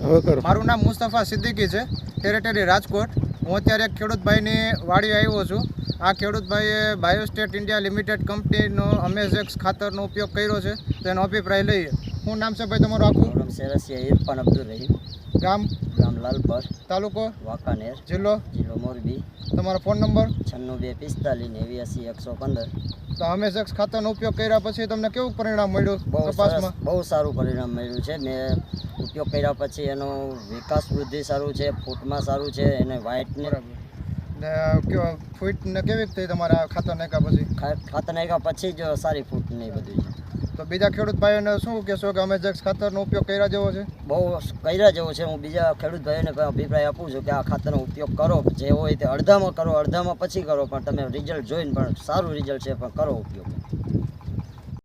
હવે કરો. મારું નામ મુસ્તફા સિદ્દીકી છે. ટેરેટરી રાજકોટ. હું અત્યારે એક ખેડૂત ભાઈની વાડી આવ્યો છું. આ ખેડૂત ભાઈએ બાયોસ્ટેટ ઇન્ડિયા લિમિટેડ કંપનીનો અમેઝેક્સ ખાતરનો ઉપયોગ કર્યો છે. તેનો અભિપ્રાય લઈએ. શું નામ છે ભાઈ તમારું આખું? સેરસિયા ઇરફાન અબ્દુલ રહીમ. ગામ? ગામ લાલપર. તાલુકો? વાંકાનેર. જિલ્લો? જિલ્લો મોરબી. તમારો ફોન નંબર? છન્નું બે પિસ્તાલીસ નેવ્યાસી એકસો પંદર. તો અમેઝેક્સ ખાતાનો ઉપયોગ કર્યા પછી તમને કેવું પરિણામ મળ્યું બહુ સરસ બહુ સારું પરિણામ મળ્યું છે. મેં ઉપયોગ કર્યા પછી એનો વિકાસ વૃદ્ધિ સારું છે ફૂટમાં સારું છે એને વ્હાઇટને ને કેવો ફૂટ ને કેવી રીતે તમારા ખાતર નાખ્યા પછી? ખાતર નાખ્યા પછી જ સારી ફૂટ ને એ બધું છે. તો બીજા ખેડૂત ભાઈઓને શું કહેશો કે અમે જક્ષ ખાતરનો ઉપયોગ કર્યા જેવો છે? બહુ કર્યા જેવો છે. હું બીજા ખેડૂત ભાઈઓને અભિપ્રાય આપું છું કે આ ખાતરનો ઉપયોગ કરો. જે હોય તે અડધામાં કરો, અડધામાં પછી કરો. પણ તમે રિઝલ્ટ જોઈને પણ સારું રિઝલ્ટ છે, પણ કરો ઉપયોગ.